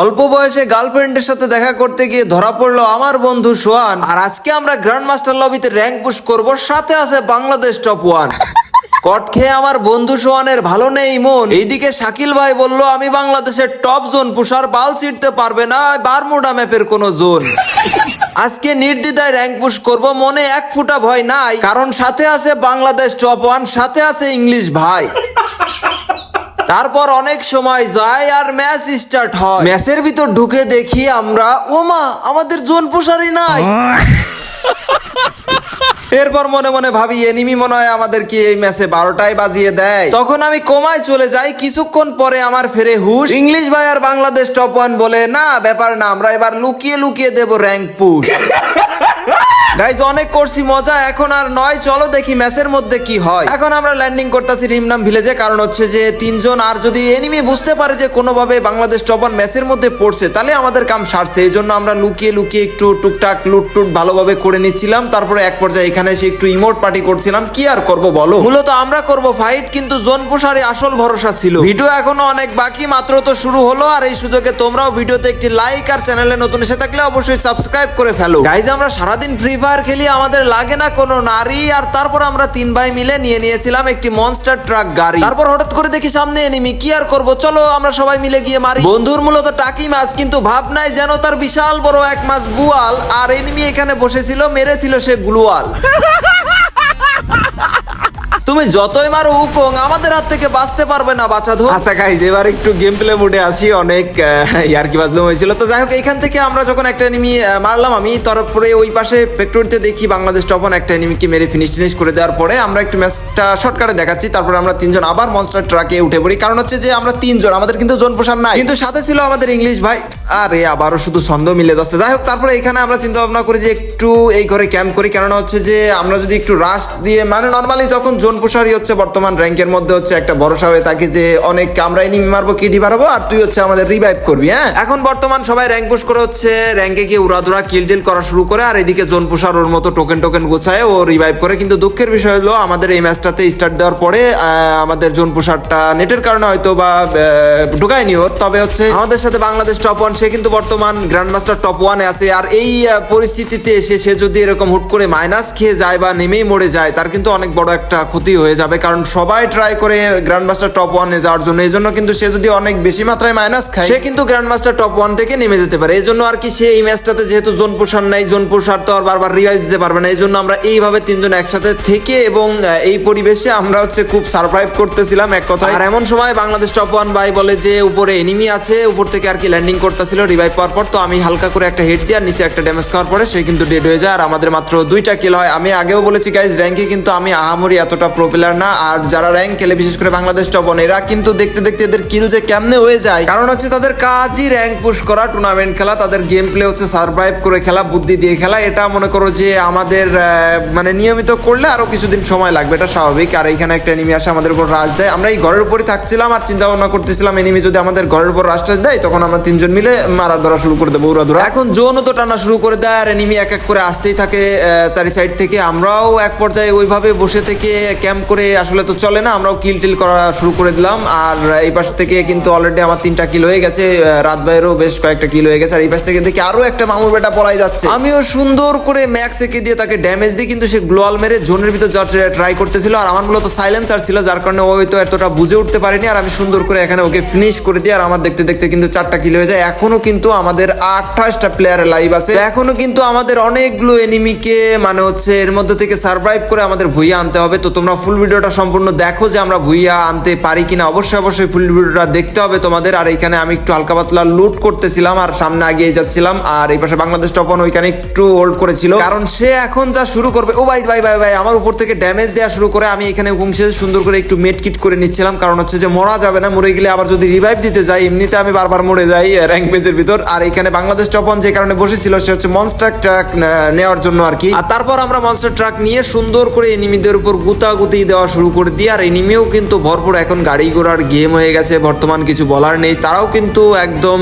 অল্প বয়সে গার্লফ্রেন্ডের সাথে দেখা করতে গিয়ে ধরা পড়ল আমার বন্ধু সোয়ান। আর আজকে আমরা গ্র্যান্ড মাস্টার লবিতে র্যাঙ্ক পুশ করব। সাথে আছে বাংলাদেশ টপ ওয়ান কট খেয়ে আমার বন্ধু সোয়ানের ভালো নেই মন। এইদিকে শাকিল ভাই বলল, আমি বাংলাদেশের টপ জোন পুষার বাল ছিটতে পারবে না বারমুডা ম্যাপের কোন জোন আজকে নির্দ্বিধায় র্যাঙ্ক পুশ করব, মনে এক ফুটা ভয় নাই। কারণ সাথে আছে বাংলাদেশ টপ ওয়ান সাথে আছে ইংলিশ ভাই। তারপর অনেক সময় যায় আর ম্যাচ স্টার্ট হয়। ম্যাচের ভিতর ঢুকে দেখি আমরা, ওমা, আমাদের জোন প্রসারী নাই। এরপর মনে মনে ভাবি, এনিমি মনে হয় আমাদেরকে এই ম্যাচে বারোটায় বাজিয়ে দেয়। তখন আমি কমায় চলে যাই, কিছুক্ষণ পরে আমার ফেরে হুশ। ইংলিশ ভাই আর বাংলাদেশ টপ ওয়ান বলে, না, ব্যাপার না, আমরা এবার লুকিয়ে লুকিয়ে দেব র্যাঙ্ক পুশ। গাইজ অনেক করছি, মজা। এখন আর নয়, চলো দেখি ম্যাচের মধ্যে কি হয়। এখন আমরা ল্যান্ডিং করতেছি রিমনাম ভিলেজে কারণ হচ্ছে যে তিনজন, আর যদি এনিমি বুঝতে পারে যে কোনোভাবে বাংলাদেশ টপন ম্যাচের মধ্যে পড়ছে, তাহলে আমাদের কাম সারছে। এই জন্য আমরা লুকিয়ে লুকিয়ে একটু টুকটাক লুট টুট ভালোভাবে করে নিচ্ছিলাম। তারপরে এক পর্যায়ে এখানে এসে একটু ইমোট পার্টি করছিলাম। কি আর করব বলো? মূলত আমরা করব ফাইট কিন্তু জোন প্রসারে আসল ভরসা ছিল। ভিডিও এখনও অনেক বাকি, মাত্র তো শুরু হলো। আর এই সুযোগে তোমরাও ভিডিওতে একটি লাইক আর চ্যানেলে নতুন এসে থাকলে অবশ্যই সাবস্ক্রাইব করে ফেলো। গাইজ আমরা সারাদিন ফ্রি খেলি আমাদের লাগে না কোনো নারী, আর তারপর আমরা তিন ভাই মিলে নিয়ে নিয়েছিলাম একটি মনস্টার ট্রাক গাড়ি। তারপর হঠাৎ করে দেখি সামনে এনিমি কি আর করব? চলো আমরা সবাই মিলে গিয়ে মারি। বন্ধুর মূলত টাকি মাছ, কিন্তু ভাবনায় যেন তার বিশাল বড় এক মাছ বুয়াল, আর এনিমি এখানে বসেছিল, মেরেছিল সে গুলুয়াল। তুমি যতই মারো উকং আমাদের হাত থেকে বাঁচতে পারবে না বাঁচা ধো আচ্ছা গাইজ এবার একটু গেম প্লে মুডে আসি। অনেক ইয়ার কি বাজলাম হয়েছিল। তো যাই হোক এখান থেকে আমরা যখন একটা এনিমি মারলাম, আমি তারপরে ওই পাশে ফ্যাক্টরিতে দেখি বাংলাদেশ টপন একটা এনিমিকে মেরে ফিনিশ ফিনিশ করে দেওয়ার পরে আমরা একটু ম্যাচটা শর্টকাটে দেখাচ্ছি। তারপরে আমরা তিনজন আবার মনস্টার ট্রাকে উঠে পড়ি। কারণ হচ্ছে যে আমরা তিনজন, আমাদের কিন্তু জন পোষণ নাই। কিন্তু সাথে ছিল আমাদের ইংলিশ ভাই। আরে, আবারও শুধু ছন্দ মিলে যাচ্ছে। যাই হোক, তারপরে এখানে আমরা চিন্তা ভাবনা করি যে একটু এই ঘরে ক্যাম্প করি। কেননা হচ্ছে যে আমরা যদি একটু রাশ দিয়ে মানে নর্মালি তখন জোন প্রসারই হচ্ছে বর্তমান র্যাঙ্কের মধ্যে হচ্ছে একটা ভরসা হয়ে থাকে যে অনেক আমরা এনিমি মারবো কিডি মারবো আর তুই হচ্ছে আমাদের রিভাইভ করবি হ্যাঁ? এখন বর্তমান সবাই র্যাঙ্ক পুশ করে হচ্ছে র্যাঙ্কে গিয়ে উড়াদুরা কিল টিল করা শুরু করে, আর এদিকে জোন প্রসার ওর মতো টোকেন টোকেন গোছায় ও রিভাইভ করে। কিন্তু দুঃখের বিষয় হলো, আমাদের এই ম্যাচটাতে স্টার্ট দেওয়ার পরে আমাদের জোন প্রসারটা নেটের কারণে হয়তো বা ঢুকায়নি ওর। তবে হচ্ছে আমাদের সাথে বাংলাদেশ টপ ওয়ান সে কিন্তু বর্তমান গ্র্যান্ড মাস্টার টপ ওয়ানে আছে। আর এই পরিস্থিতিতে এসে সে যদি এরকম হুট করে মাইনাস খেয়ে যায় বা নেমেই মরে যায়, তার কিন্তু অনেক বড় একটা ক্ষতি হয়ে যাবে, কারণ সবাই ট্রাই করে গ্র্যান্ড মাস্টার টপ ওয়ানে যাওয়ার জন্য। এই জন্য কিন্তু সে যদি অনেক বেশি মাত্রায় মাইনাস খায়, সে কিন্তু গ্র্যান্ড মাস্টার টপ ওয়ান থেকে নেমে যেতে পারে। এই জন্য আর কি সে এই ম্যাচটাতে যেহেতু জোন পোষার নাই জোন পোষার তো আর বারবার রিভাইভ দিতে পারবে না। এই জন্য আমরা এইভাবে তিনজন একসাথে থেকে এবং এই পরিবেশে আমরা হচ্ছে খুব সারপ্রাইভ করতেছিলাম এক কথা আর এমন সময় বাংলাদেশ টপ ওয়ান বাই বলে যে, উপরে এনিমি আছে, উপর থেকে আর কি ল্যান্ডিং করতেছিল রিভাইভ পাওয়ার পর, তো আমি হালকা করে একটা হেড দিয়ে নিচে একটা ড্যামেজ খাওয়ার পরে সে কিন্তু ডেড হয়ে যায়। আর আমাদের মাত্র দুইটা কিল হয়। আমি আগেও বলেছি গাইজ র্যাঙ্কে কিন্তু আমি আহামরি এতটা প্রোপেলার না, আর যারা র্যাঙ্ক খেলে, বিশেষ করে বাংলাদেশ টপ ওয়ান এরা কিন্তু দেখতে দেখতে এদের কিল যে কেমনে হয়ে যায়। কারণ হচ্ছে তাদের কাজই র্যাঙ্ক পুশ করা টুর্নামেন্ট খেলা, তাদের গেম প্লে হচ্ছে সার্ভাইভ করে খেলা, বুদ্ধি দিয়ে খেলা। এটা মনে করো যে আমাদের মানে নিয়মিত করলে আরও কিছুদিন সময় লাগবে, এটা স্বাভাবিক। আর এখানে একটা এনিমি আসে, আমাদের উপর রাজ দেয়। আমরা এই ঘরের উপরই থাকছিলাম আর চিন্তা ভাবনা করতেছিলাম এনিমি যদি আমাদের ঘরের উপর টাজ দেয়, তখন আমরা তিনজন মিলে মারা ধরা শুরু করে দেবো উড়া ধরা এখন জোনও তো টানা শুরু করে দেয়, আর এনিমি এক এক করে আসতেই থাকে চারি সাইড থেকে। আমরাও এক পর্যায়ে ওইভাবে বসে থেকে ক্যাম্প করে আসলে তো চলে না, আমরাও কিল টিল করা শুরু করে দিলাম। আর এই পাশ থেকে কিন্তু অলরেডি আমার তিনটা কিল হয়ে গেছে রাত বাইরেও বেশ কয়েকটা কিল হয়ে গেছে। আর এই পাশ থেকে দেখি আরও একটা মামুর বেটা পলাই যাচ্ছে। আমিও সুন্দর করে ম্যাক্স একে দিয়ে তাকে ড্যামেজ দিই, কিন্তু সে গ্লোয়াল মেরে জোনের ভিতর যাওয়ার ট্রাই করতেছিল। আর আমার মূলত সাইলেন্সার ছিল, যার কারণে ও হয়তো এতটা বুঝে উঠতে পারেনি। আর আমি সুন্দর করে এখানে ওকে ফিনিশ করে দিই, আর আমার দেখতে দেখতে কিন্তু চারটা কিল হয়ে যায়। এখনও কিন্তু আমাদের আঠাশটা প্লেয়ার লাইভ আছে। এখনও কিন্তু আমাদের অনেকগুলো এনিমিকে মানে হচ্ছে এর মধ্যে থেকে সার্ভাইভ করে আমাদের ভুইয়া আনতে হবে। তো তোমরা ফুল ভিডিওটা সম্পূর্ণ দেখো যে আমরা ভুইয়া আনতে পারি কিনা। অবশ্যই অবশ্যই ফুল ভিডিওটা দেখতে হবে তোমাদের। আর এখানে আমি একটু হালকা পাতলা লুট করতেছিলাম আর সামনে আগিয়ে যাচ্ছিলাম। আর এই পাশে বাংলাদেশ টপন ওইখানে একটু হোল্ড করেছিল। কারণ সে এখন যা শুরু করবে, ও ভাই ভাই ভাই ভাই, আমার উপর থেকে ড্যামেজ দেওয়া শুরু করে, আমি এখানে ঘুমছে সুন্দর করে একটু মেট কিট করে নিচ্ছিলাম। কারণ হচ্ছে যে মরা যাবে না, মরে গেলে আবার যদি রিভাইভ দিতে যাই, এমনিতে আমি বারবার মরে যাই র্যাঙ্ক পেজের ভিতর। আর এখানে বাংলাদেশ টপন যে কারণে বসেছিল, সে হচ্ছে মনস্টার ট্রাক নেওয়ার জন্য আর কি। আর তারপর আমরা মনস্টার ট্রাক নিয়ে সুন্দর করে এনিমিদের উপর গুতাগুতি দেওয়া শুরু করে দিই আর এনিমিও কিন্তু ভরপুর এখন গাড়ি ঘোড়ার গেম হয়ে গেছে, বর্তমান কিছু বলার নেই। তারাও কিন্তু একদম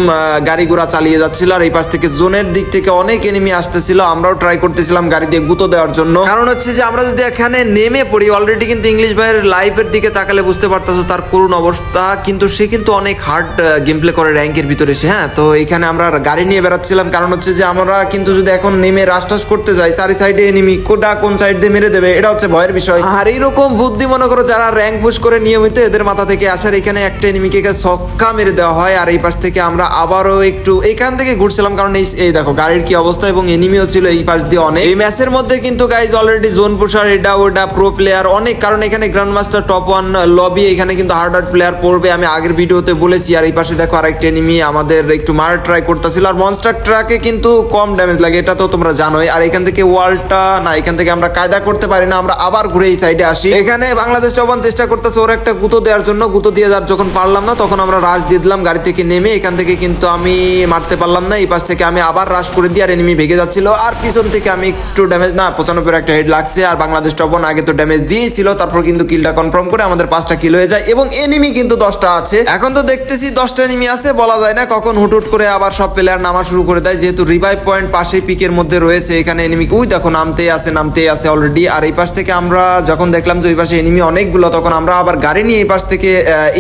গাড়ি ঘোড়া চালিয়ে যাচ্ছিল আর এই পাশ থেকে জোনের দিক থেকে অনেক এনিমি আসতেছিল। আমরাও ট্রাই করতেছিলাম গাড়ি দিয়ে গুঁতো দেওয়ার জন্য। কারণ হচ্ছে যে আমরা যদি এখানে নেমে পড়ি অলরেডি কিন্তু ইংলিশ ভাইয়ের লাইফের দিকে তাকালে বুঝতে পারতেছো তার করুণ অবস্থা। কিন্তু সে কিন্তু অনেক হার্ড গেম প্লে করে র্যাঙ্কের ভিতরে এসে হ্যাঁ? তো এখানে আমরা গাড়ি নিয়ে বেড়াচ্ছিলাম। কারণ হচ্ছে যে আমরা কিন্তু যদি এখন নেমে রাশ টাস করতে যাই, চারি সাইডে এনিমি কোটা কোন সাইড দিয়ে মেরে দেবে, এটা হচ্ছে ভয়ের বিষয়। আর এইরকম বুদ্ধি মনে করো যারা র্যাঙ্ক পুশ করে নিয়মিত এদের মাথা থেকে আসার এখানে একটা এনিমিকে ছক্কা মেরে দেওয়া হয়, আর এই পাশ থেকে আমরা আবারও একটু এখান থেকে ঘুরছিলাম, কারণ এই এই দেখো, গাড়ির কি অবস্থা এবং এনিমিও ছিল এই পাশ দিয়ে অনেক। এই ম্যাচের মধ্যে কিন্তু গাইজ অলরেডি জোন পুষার এটা ওটা প্রো প্লেয়ার অনেক, কারণ এখানে grand master top one lobby এখানে কিন্তু হার্ড হার্ড প্লেয়ার পড়বে, আমি আগের ভিডিওতে বলেছি, আর এই পাশে দেখো আরেকটা এনিমি আমাদের একটু মার ট্রাই করতেছিল, আর মনস্টার ট্রাকে কিন্তু কম ড্যামেজ লাগে, এটা তো তোমরা জানোই, আর এখান থেকে ওয়ালটা, না, এখান থেকে আমরা কায়দা করতে পারি না, আমরা আবার ঘুরে এই সাইডে আসি। এখানে বাংলাদেশ টপন চেষ্টা করতেছে ওর একটা গুঁতো দেওয়ার জন্য। গুঁতো দিয়ে যার যখন পারলাম না, তখন আমরা রাশ দিয়ে দিলাম, গাড়ি থেকে নেমে এখান থেকে কিন্তু আমি মারতে পারলাম না। এই পাশ থেকে আমি আবার রাশ করে দিয়ে আর এনিমি ভেঙে যাচ্ছিল। আর পিছন থেকে আমি একটু ড্যামেজ না পঁচানব্বই একটা হেড লাগছে। আর বাংলাদেশ টপন আগে তো ড্যামেজ দিয়েছিল, তারপর কিন্তু কিলটা কনফার্ম করে আমাদের পাঁচটা কিল হয়ে যায়। এবং এনিমি কিন্তু দশটা আছে। এখন তো দেখতেছি দশটা এনিমি আছে, বলা যায় না কখন হুটহুট করে আবার সব প্লেয়ার নামা শুরু করে দেয়। যেহেতু রিভাইভ পয়েন্ট পাশেই পিকের মধ্যে রয়েছে এখানে এনিমি ওই দেখো, নামতেই আছে নামতেই আছে অলরেডি আর এই পাশ থেকে আমরা যখন দেখলাম যে ওই পাশে এনিমি অনেকগুলো, তখন আমরা আবার গাড়ি নিয়ে এই পাশ থেকে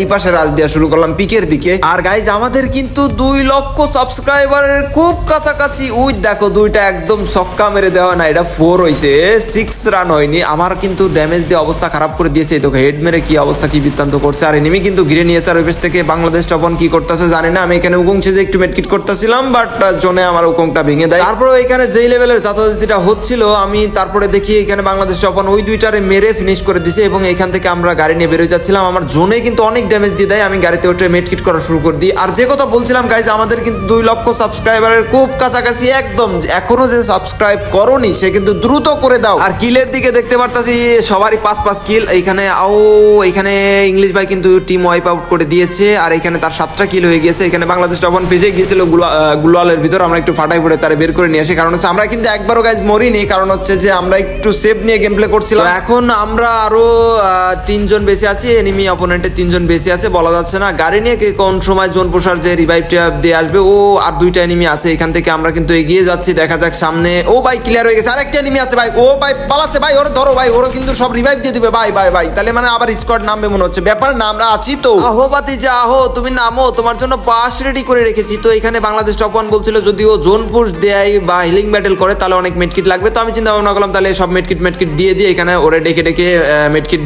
এই পাশে রাজ দেওয়া শুরু করলাম পিকের দিকে। আর গাইজ আমাদের কিন্তু দুই লক্ষ সাবস্ক্রাইবারের খুব কাছাকাছি। উই দেখো, দুইটা একদম ছক্কা মেরে দেওয়া না, এটা ফোর হয়েছে সিক্স রান হয়নি। আমার কিন্তু ড্যামেজ দিয়ে অবস্থা খারাপ করে দিয়েছে। দেখো হেড মেরে কি অবস্থা, কি বৃত্তান্ত করছে। আর এনিমি কিন্তু ঘিরে নিয়েছে। আর ওই পাশ থেকে বাংলাদেশ টপন কি করতেছে জানি না। আমি এখানে উকুং যে একটু মেটকিট করতেছিলাম বাট জোনে আমার উকুংটা ভেঙে দেয়। তারপরে এখানে যেই লেভেলের যাতাযাতিটা হচ্ছিল, আমি তারপরে দেখি এখানে বাংলাদেশ টপন ওই দুইটারে মেরে ফিনিশ করে দিছে এবং এখান থেকে আমরা গাড়ি নিয়ে বেরোয় যাচ্ছিলাম। আমার জোনে কিন্তু অনেক ড্যামেজ দিয়ে দেয়। আমি গাড়িতে ওঠে মেটকিট করা শুরু করে দিই। আর যে কথা বলছিলাম গাইজ আমাদের কিন্তু দুই লক্ষ সাবস্ক্রাইবারের খুব কাছাকাছি একদম। এখনও যে সাবস্ক্রাইব করনি, সে কিন্তু দ্রুত করে দাও। আর কিলের দিকে দেখতে পারতাছি, সবারই পাঁচ পাঁচ কিল এইখানে, আও এখানে ইংলিশ ভাই কিন্তু টিম ওয়াইপ আউট করে দিয়েছে। আর এখানে তার সাতটা কিল হয়ে গিয়েছে। এখানে বাংলাদেশ টপন ফেসে গিয়েছিল গুলা- গুলালের ভিতর। আমরা একটু ফাটাই পড়ে তারা বের করে নিয়ে আসি। কারণ হচ্ছে, আমরা কিন্তু একবারও গাইজ মরিনি। কারণ হচ্ছে যে, আমরা একটু সেভ নিয়ে গেম প্লে করছিলাম এখন আমরা আরও আহ, তিনজন বেঁচে আছি এনিমি অপোনেন্টে তিনজন বেঁচে আছে বলা যাচ্ছে না। গাড়ি নিয়ে কে কোন সময় জোন পোষার যে রিভাইভটা দিয়ে আসবে ও আর দুইটা এনিমি আছে এখান থেকে আমরা কিন্তু এগিয়ে যাচ্ছি। দেখা যাক সামনে ও ভাই ক্লিয়ার হয়ে গেছে। আরেকটা এনিমি আছে ভাই ও ভাই পালাচ্ছে। ভাই ওরে ধরো ভাই ওরা কিন্তু সব রিভাইভ দিয়ে দিবে। ভাই ভাই ভাই তাহলে মানে আবার স্কোয়াড নামবে মনে হচ্ছে। ব্যাপার না আমরা আছি তো। আহো বাতি যা আহো তুমি নামো তোমার জন্য পাস রেডি করে রেখেছি। তো এখানে বাংলাদেশ টপ ওয়ান বলছিল যদি ও জোন পুশ দেয় বা হিলিং ব্যাটেল করে তাহলে অনেক মেডকিট লাগবে। তো আমি চিন্তা ভাবনা করলাম তাহলে সব মেডকিট মেডকিট দিয়ে দিয়ে এখানে ওরে ডেকে ডেকে মেডকিট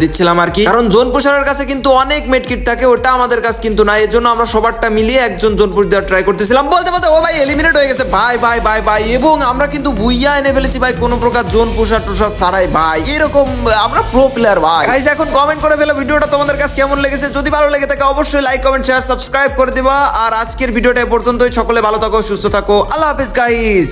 দিচ্ছিলাম আর কি। কারণ জোন পুষারের কাছে কিন্তু অনেক মেডকিট থাকে, ওটা আমাদের কাছে কিন্তু না এর জন্য আমরা সবারটা মিলিয়ে একজন জোন পুশ দেওয়ার ট্রাই করতেছিলাম। বলতে বলতে, ও ভাই এলিমিনেট হয়ে গেছে। ভাই ভাই ভাই ভাই এবং আমরা কিন্তু বুইয়া এনে ফেলেছি ভাই, কোনো প্রকার জোন পুষার টুষার ছাড়াই ভাই। এরকম আমরা প্রো প্লেয়ার ভাই। গাইজ এখন কমেন্ট করে ফেলো ভিডিওটা তোমাদের কাছে কেমন লেগেছে। যদি ভালো লেগে থাকে, অবশ্যই লাইক কমেন্ট শেয়ার সাবস্ক্রাইব করে দিবা। আর আজকের ভিডিওটা পর্যন্তই। সকলে ভালো থাকো, সুস্থ থাকো। আল্লাহ হাফিজ গাইজ